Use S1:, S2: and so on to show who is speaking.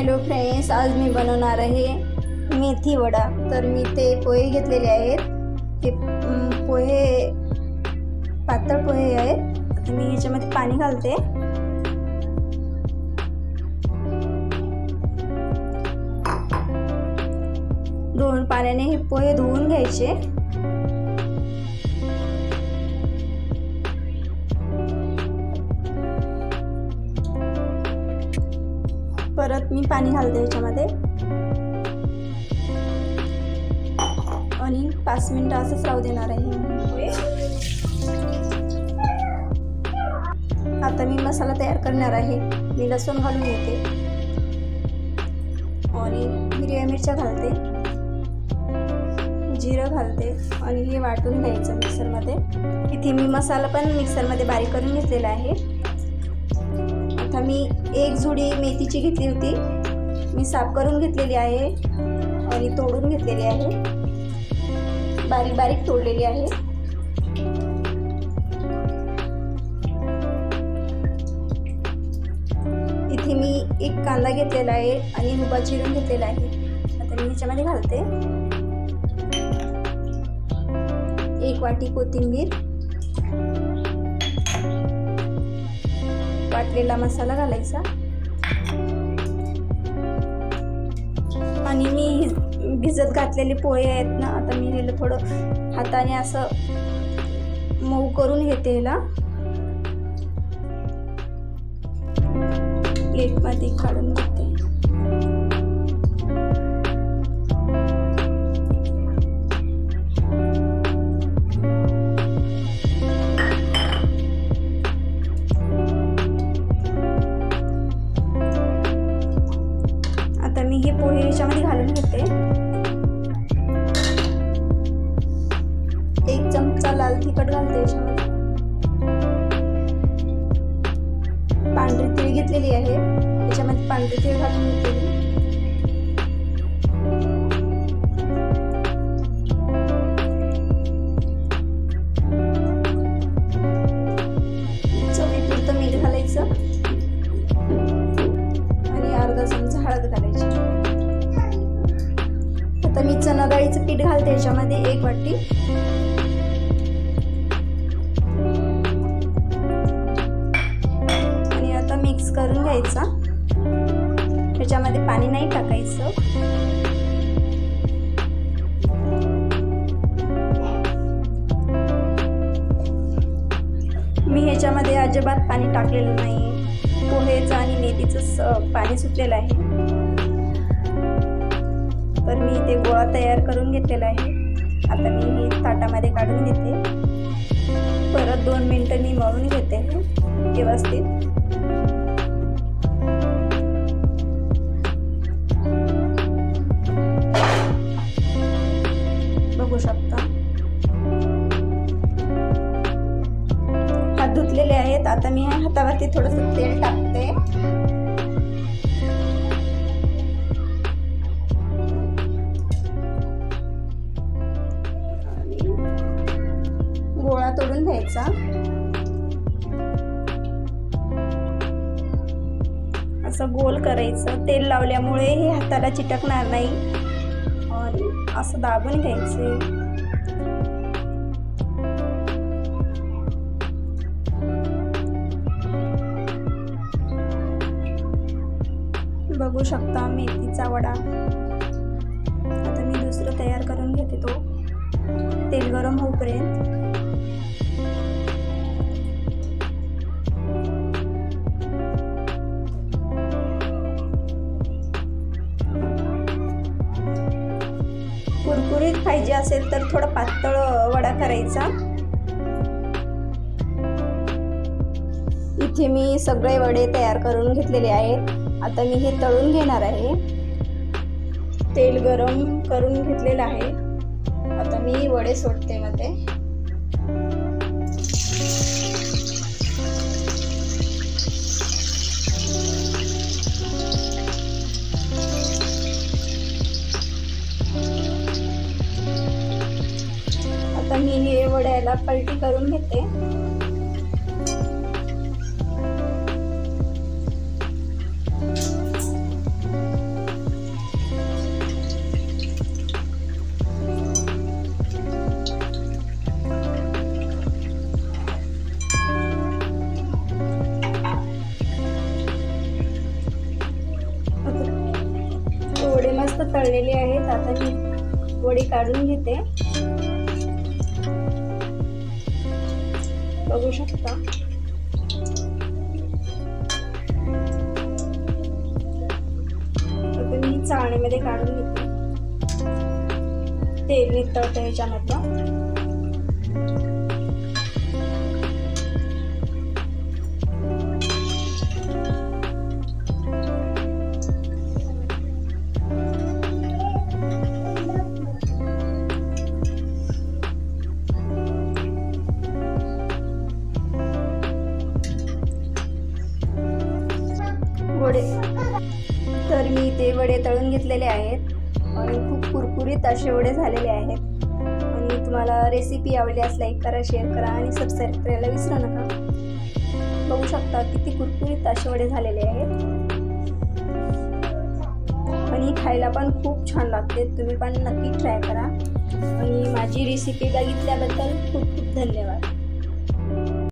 S1: Hello friends आज मी बनवणार आहे मेथी वडा. तर मी ते पोहे घेतलेले आहेत. हे पोहे पातळ पोहे आहेत. आता मी ह्याच्यामध्ये पाणी घालते. दोन पाण्याने हे पोहे धुवून घ्यायचे. परत मी पाणी घालते ह्याच्यामध्ये आणि पाच मिनटं असंच राहू देणार आहे आता मी मसाला तयार करणार आहे. मी लसूण घालून घेते. आणि हिरव्या मिरच्या घालते. जिरं घालते आणि हे वाटून घ्यायचं मिक्सरमध्ये. इथे मी मसाला पण मिक्सरमध्ये बारीक करून घेतलेला आहे. आता मी एक जुडी मेथीची घेतली होती. मी साफ करून घेतलेली आहे आणि तोडून घेतलेली आहे. बारीक बारीक तोडलेली आहे. इथे मी एक कांदा घेतलेला आहे आणि हुबा चिरून घेतलेला आहे. आता मी ह्याच्यामध्ये घालते. एक वाटी कोथिंबीर. वाटलेला मसाला घालायचा. आणि मी भिजत घातलेले पोहे आहेत ना आता मी ह्याला थोडं हाताने असं मऊ करून घेते ह्याला. प्लेटमध्ये काढून घेते तिखट घालते. याच्यामध्ये पांढरी तीळ घेतलेली आहे. याच्यामध्ये पांढरी तीळ घालून घेतलेली चवीपुरतं मीठ घालायचं. आणि अर्धा चमचा हळद घालायची. आता मी चणा डाळीचं पीठ घालते. याच्यामध्ये एक वाटी मिक्स करून घ्यायचा. त्याच्यामध्ये पाणी नाही टाकायचं. मी ह्याच्यामध्ये अजिबात पाणी टाकलेलं नाही. पोहेचं आणि मेथीचं पाणी सुटलेलं आहे. तर मी ते गोळा तयार करून घेतलेला आहे. आता मी हे ताटामध्ये काढून घेते. परत दोन मिनटं मी मळून घेते व्यवस्थित. बघू शकता. हात धुतलेले आहेत. आता मी हातावरती थोडंसं तेल टाकते. गोळा तोडून घ्यायचा. असं गोल करायचं. तेल लावल्यामुळे हे हाताला चिटकणार नाही. असं दाबून घ्यायचे. बघू शकता मेथीचा वडा. आता मी दुसरं तयार करून घेते तो. तेल गरम होईपर्यंत पाहिजे असेल तर थोडा पातळ वडा करायचा. इथे मी सगळे वडे तयार करून घेतलेले आहेत. आता मी हे तळून घेणार आहे. तेल गरम करून घेतलेलं आहे. आता मी वडे सोडते मध्ये. त्याला पलटी करून घेते. तळलेली मस्त आहेत. आता मी वडी काढून घेते. बघू शकता. आता मी चाळणीमध्ये काढून घेते. तेल नितळतं ह्याच्यामधलं मी ते वडे तळून घेतलेले आहेत. आणि खूप कुरकुरीत असे वडे झालेले आहेत. आणि तुम्हाला रेसिपी आवडल्यास लाईक करा शेअर करा आणि सबस्क्राईब करायला विसरू नका. बघू शकता किती कुरकुरीत असे वडे झालेले आहेत. आणि खायला पण खूप छान लागते. तुम्ही पण नक्की ट्राय करा. आणि माझी रेसिपी बघितल्याबद्दल खूप खूप धन्यवाद.